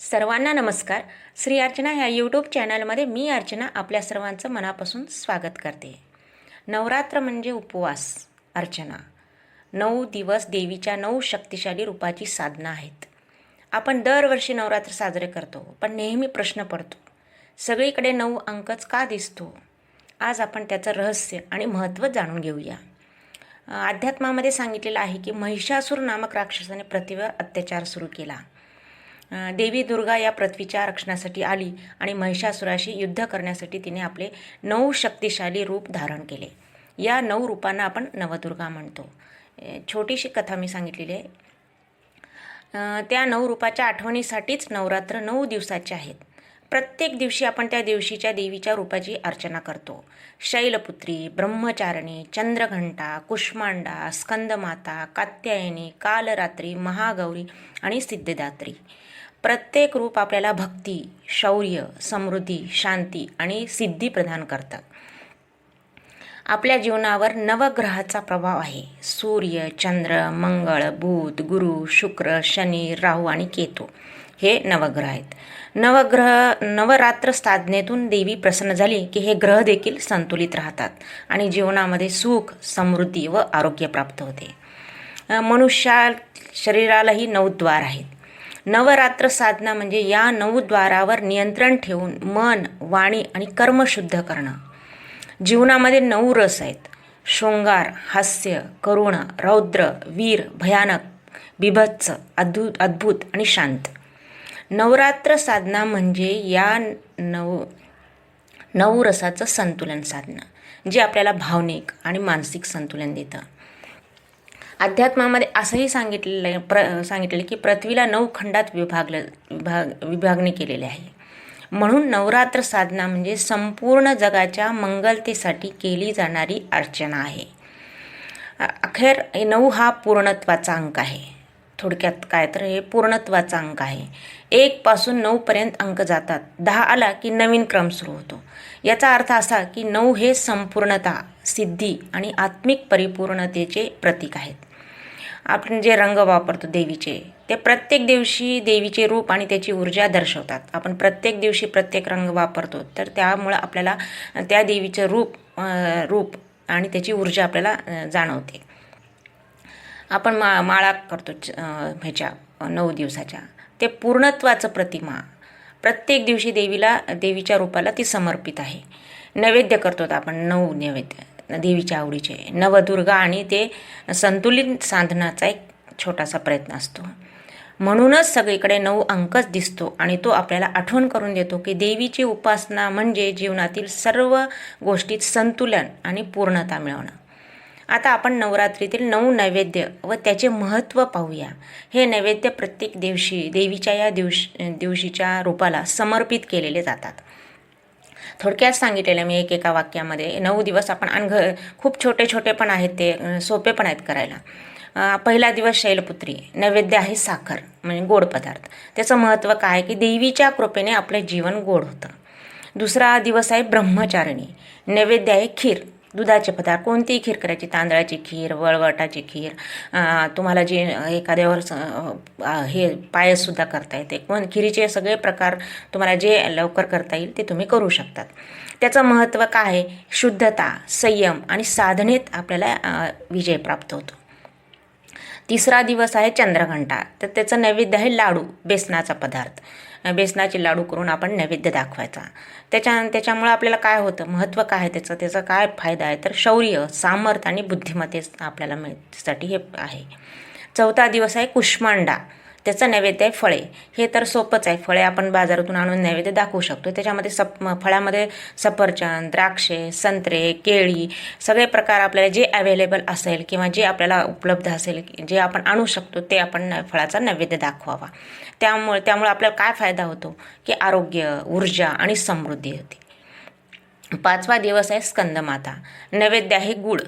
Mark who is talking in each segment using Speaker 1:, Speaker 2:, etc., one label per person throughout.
Speaker 1: सर्वांना नमस्कार. श्री अर्चना ह्या यूट्यूब चॅनलमध्ये मी अर्चना आपल्या सर्वांचं मनापासून स्वागत करते. नवरात्र म्हणजे उपवास अर्चना. नऊ दिवस देवीच्या नऊ शक्तिशाली रूपाची साधना आहेत. आपण दरवर्षी नवरात्र साजरे करतो पण नेहमी प्रश्न पडतो सगळीकडे नऊ अंकच का दिसतो? आज आपण त्याचं रहस्य आणि महत्त्व जाणून घेऊया. अध्यात्मामध्ये सांगितलेलं आहे की महिषासूर नामक राक्षसाने पृथ्वीवर अत्याचार सुरू केला. देवी दुर्गा या पृथ्वीच्या रक्षणासाठी आली आणि महिषासुराशी युद्ध करण्यासाठी तिने आपले नऊ शक्तिशाली रूप धारण केले. या नऊ रूपांना आपण नवदुर्गा म्हणतो. छोटीशी कथा मी सांगितलेली आहे. त्या नऊ रूपाच्या आठवणीसाठीच नवरात्र नऊ दिवसाचे आहेत. प्रत्येक दिवशी आपण त्या दिवशीच्या देवीच्या रूपाची अर्चना करतो. शैलपुत्री ब्रह्मचारिणी चंद्रघंटा कुष्मांडा स्कंदमाता कात्यायनी कालरात्री महागौरी आणि सिद्धदात्री. प्रत्येक रूप आपल्याला भक्ती शौर्य समृद्धी शांती आणि सिद्धी प्रदान करतात आपल्या जीवनावर नवग्रहाचा प्रभाव आहे. सूर्य चंद्र मंगळ बुध गुरु शुक्र शनी राहू आणि केतू हे नवग्रह आहेत. नवग्रह नवरात्र साधनेतून देवी प्रसन्न झाली की हे ग्रह देखील संतुलित राहतात आणि जीवनामध्ये सुख समृद्धी व आरोग्य प्राप्त होते. मनुष्या शरीरालाही नऊ द्वार आहेत. नवरात्र साधना म्हणजे या नऊ द्वारावर नियंत्रण ठेवून मन वाणी आणि कर्म शुद्ध करणं. जीवनामध्ये नऊ रस आहेत. शृंगार हास्य करुण रौद्र वीर भयानक बिभत्स अद्भुत अद्भुत आणि शांत. नवरात्र साधना म्हणजे या नऊ नऊ रसाचं संतुलन साधना जे आपल्याला भावनिक आणि मानसिक संतुलन देतं. अध्यात्मामध्ये असंही सांगितलेलं आहे प्र सांगितलेलं की पृथ्वीला नऊ खंडात विभागलं विभाग विभागणी केलेली आहे. म्हणून नवरात्र साधना म्हणजे संपूर्ण जगाच्या मंगलतेसाठी केली जाणारी अर्चना आहे. अखेर नऊ हा पूर्णत्वाचा अंक आहे. थोडक्यात काय तर हे पूर्णत्वाचा अंक आहे. एकपासून नऊपर्यंत अंक जातात. दहा आला की नवीन क्रम सुरू होतो. याचा अर्थ असा की नऊ हे संपूर्णता सिद्धी आणि आत्मिक परिपूर्णतेचे प्रतीक आहेत. आपण जे रंग वापरतो देवीचे ते प्रत्येक दिवशी देवीचे रूप आणि त्याची ऊर्जा दर्शवतात. आपण प्रत्येक दिवशी प्रत्येक रंग वापरतो तर त्यामुळं आपल्याला त्या देवीचं रूप रूप आणि त्याची ऊर्जा आपल्याला जाणवते. आपण मा माळा करतो च- ह्याच्या नऊ दिवसाच्या. ते पूर्णत्वाचं प्रतिमा. प्रत्येक दिवशी देवीला देवीच्या रूपाला ती समर्पित आहे. नैवेद्य करतो आपण नऊ नैवेद्य. देवीच्या आवडीचे. नवदुर्गा आणि ते संतुलित साधनाचा एक छोटासा प्रयत्न असतो. म्हणूनच सगळीकडे नऊ अंकच दिसतो आणि तो आपल्याला आठवण करून देतो की देवीची उपासना म्हणजे जीवनातील सर्व गोष्टीत संतुलन आणि पूर्णता मिळवणं. आता आपण नवरात्रीतील नऊ नैवेद्य व त्याचे महत्त्व पाहूया. हे नैवेद्य प्रत्येक दिवशी देवीच्या या दिवशी दिवशीच्या रूपाला समर्पित केलेले जातात. थोडक्यात सांगितलेलं मी एक एका वाक्यामध्ये नऊ दिवस आपण आणि घर खूप छोटे छोटे पण आहेत ते सोपे पण आहेत करायला. पहिला दिवस शैलपुत्री नैवेद्य आहे साखर म्हणजे गोड पदार्थ. त्याचं महत्त्व काय आहे की देवीच्या कृपेने आपलं जीवन गोड होतं. दुसरा दिवस आहे ब्रह्मचारिणी नैवेद्य आहे खीर. दुधाचे पदार्थ कोणतीही खीर करायची तांदळाची खीर वळवटाची खीर तुम्हाला जे एखाद्यावर हे पायससुद्धा करता येते. कोण खिरीचे सगळे प्रकार तुम्हाला जे लवकर करता येईल ते तुम्ही करू शकतात. त्याचं महत्त्व काय आहे? शुद्धता संयम आणि साधनेत आपल्याला विजय प्राप्त होतो. तिसरा दिवस आहे चंद्रघंटा. तर त्याचं नैवेद्य आहे लाडू बेसनाचा पदार्थ. बेसनाचे लाडू करून आपण नैवेद्य दाखवायचा. त्याच्या त्याच्यामुळं आपल्याला काय होतं? महत्त्व काय आहे त्याचं? त्याचा काय फायदा आहे? तर शौर्य सामर्थ्य आणि बुद्धिमत्ते आपल्याला मिळण्यासाठी हे आहे. चौथा दिवस आहे कुष्मांडा. त्याचं नैवेद्य आहे फळे. हे तर सोपंच आहे. फळे आपण बाजारातून आणून नैवेद्य दाखवू शकतो. त्याच्यामध्ये सप फळामध्ये सफरचंद द्राक्षे संत्रे केळी सगळे प्रकार आपल्याला जे अवेलेबल असेल किंवा जे आपल्याला उपलब्ध असेल जे आपण आणू शकतो ते आपण न- फळाचा नैवेद्य दाखवावा. त्यामुळे त्यामुळे आपल्याला काय फायदा होतो? की आरोग्य ऊर्जा आणि समृद्धी होते. पाचवा दिवस आहे स्कंदमाता. नैवेद्य आहे गुळ.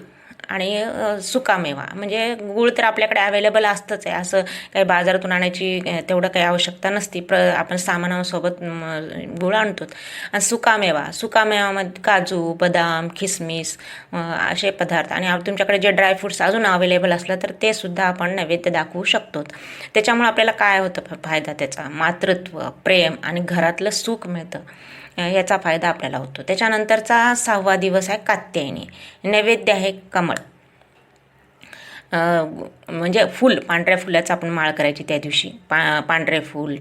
Speaker 1: आणि सुकामेवा. म्हणजे गूळ तर आपल्याकडे अवेलेबल असतंच आहे. असं काही बाजारातून आणायची तेवढं काही आवश्यकता नसती. प्र आपण सामानासोबत गूळ आणतो. आणि सुकामेवा. सुकामेवामध्ये काजू बदाम खिसमिस असे पदार्थ. आणि तुमच्याकडे जे ड्रायफ्रुट्स अजून अवेलेबल असलं तर ते सुद्धा आपण नैवेद्य दाखवू शकतो त्याच्यामुळे आपल्याला काय होतं फायदा त्याचा? मातृत्व प्रेम आणि घरातलं सुख मिळतं. याचा फायदा आपल्याला होतो. त्याच्यानंतरचा सहावा दिवस आहे कात्यायनी. नैवेद्य आहे कमळ. म्हणजे फुल पांढऱ्या फुलाचं आपण माळ करायची त्या दिवशी. पा पांढरे फूल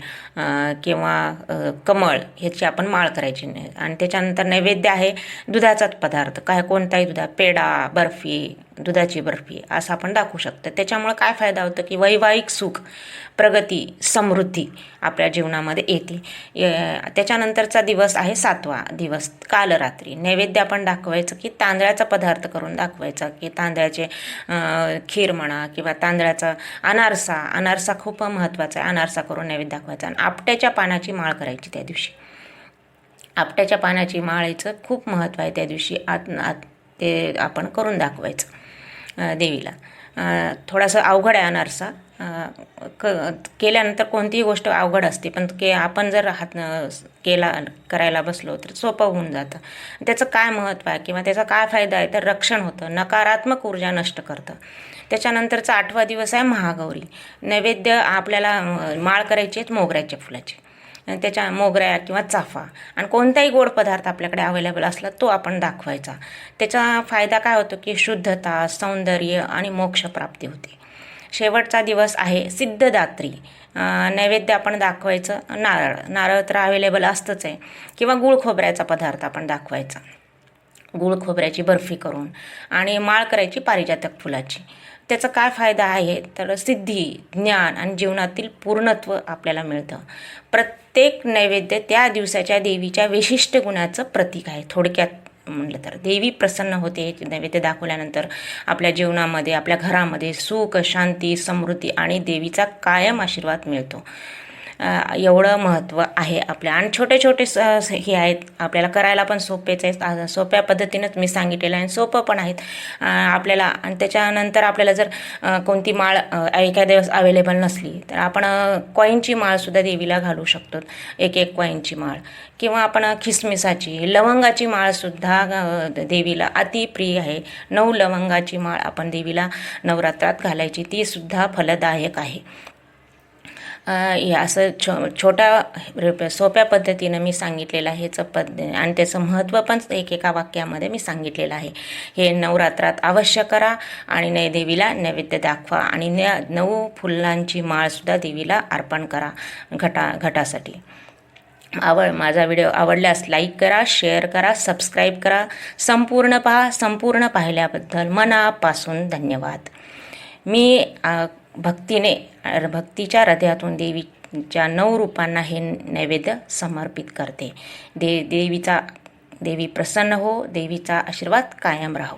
Speaker 1: किंवा कमळ ह्याची आपण माळ करायची. आणि त्याच्यानंतर नैवेद्य आहे दुधाचाच पदार्थ. काय कोणताही दुधा पेढा बर्फी दुधाची बर्फी असं आपण दाखवू शकतो. त्याच्यामुळं काय फायदा होतो की वैवाहिक सुख प्रगती समृद्धी आपल्या जीवनामध्ये येते. त्याच्यानंतरचा दिवस आहे सातवा दिवस कालरात्री. नैवेद्य आपण दाखवायचं की तांदळाचा पदार्थ करून दाखवायचा की तांदळाचे खीर म्हणा किंवा तांदळाचा अनारसा. अनारसा खूप महत्त्वाचा आहे. अनारसा करून नैवेद्य दाखवायचा आणि आपट्याच्या पानाची माळ करायची त्या दिवशी. आपट्याच्या पानाची माळेचं खूप महत्त्व आहे त्या दिवशी. आत आत ते आपण करून दाखवायचं. देवीला. थोडासा अवघड आहे अनारसा. क केल्यानंतर कोणतीही गोष्ट अवघड असते पण के आपण जर हात केला करायला बसलो तर सोपं होऊन जातं. त्याचं काय महत्त्व आहे किंवा त्याचा काय फायदा आहे तर रक्षण होतं नकारात्मक ऊर्जा नष्ट करतं. त्याच्यानंतरचा आठवा दिवस आहे महागौरी. नैवेद्य आपल्याला माळ करायची आहेत मोगऱ्याच्या फुलाची. त्याच्या मोगऱ्या किंवा चाफा आणि कोणताही गोड पदार्थ आपल्याकडे अवेलेबल असला तो आपण दाखवायचा. त्याचा फायदा काय होतो की शुद्धता सौंदर्य आणि मोक्षप्राप्ती होते. शेवटचा दिवस आहे सिद्धदात्री. नैवेद्य आपण दाखवायचं नारळ. नारळ तर अवेलेबल असतंच आहे. किंवा गुळ खोबऱ्याचा पदार्थ आपण दाखवायचा. गुळ खोबऱ्याची बर्फी करून आणि माळ करायची पारिजातक फुलाची. त्याचा काय फायदा आहे? तर सिद्धी ज्ञान आणि जीवनातील पूर्णत्व आपल्याला मिळतं. प्रत्येक नैवेद्य त्या दिवसाच्या देवीच्या विशिष्ट गुणाचं प्रतीक आहे. थोडक्यात म्हणलं तर देवी प्रसन्न होते नैवेद्य दाखवल्यानंतर आपल्या जीवनामध्ये आपल्या घरामध्ये सुख शांती समृद्धी आणि देवीचा कायम आशीर्वाद मिळतो. एवढं महत्त्व आहे आपल्या. आणि छोटे छोटे स हे आहेत. आपल्याला करायला पण सोपेच आहेत. सोप्या पद्धतीनंच मी सांगितलेलं आहे. आणि सोपं पण आहेत. आपल्याला आणि त्याच्यानंतर आपल्याला जर कोणती माळ एखाद्या दिवस अवेलेबल नसली तर आपण कॉईनची माळसुद्धा देवीला घालू शकतो. एक एक कॉईनची माळ. किंवा आपण खिसमिसाची लवंगाची माळसुद्धा देवीला अतिप्रिय आहे. नऊ लवंगाची माळ आपण देवीला नवरात्रात घालायची. ती सुद्धा फलदायक आहे. असं छो छोट्या सोप्या पद्धतीनं मी सांगितलेलं आहे. याचं पद आणि त्याचं महत्त्व पण एकेका वाक्यामध्ये मी सांगितलेलं आहे. हे नवरात्रात अवश्य करा आणि नय देवीला नैवेद्य दाखवा आणि न नऊ फुलांची माळसुद्धा देवीला अर्पण करा घटा घटासाठी. आवड माझा व्हिडिओ आवडल्यास लाईक करा शेअर करा सबस्क्राईब करा. संपूर्ण पहा संपूर्ण पाहिल्याबद्दल मनापासून धन्यवाद. मी भक्तीने भक्तीच्या हृदयातून देवीच्या नऊ रूपांना हे नैवेद्य समर्पित करते. दे देवीचा देवी प्रसन्न हो देवीचा आशीर्वाद कायम राहो.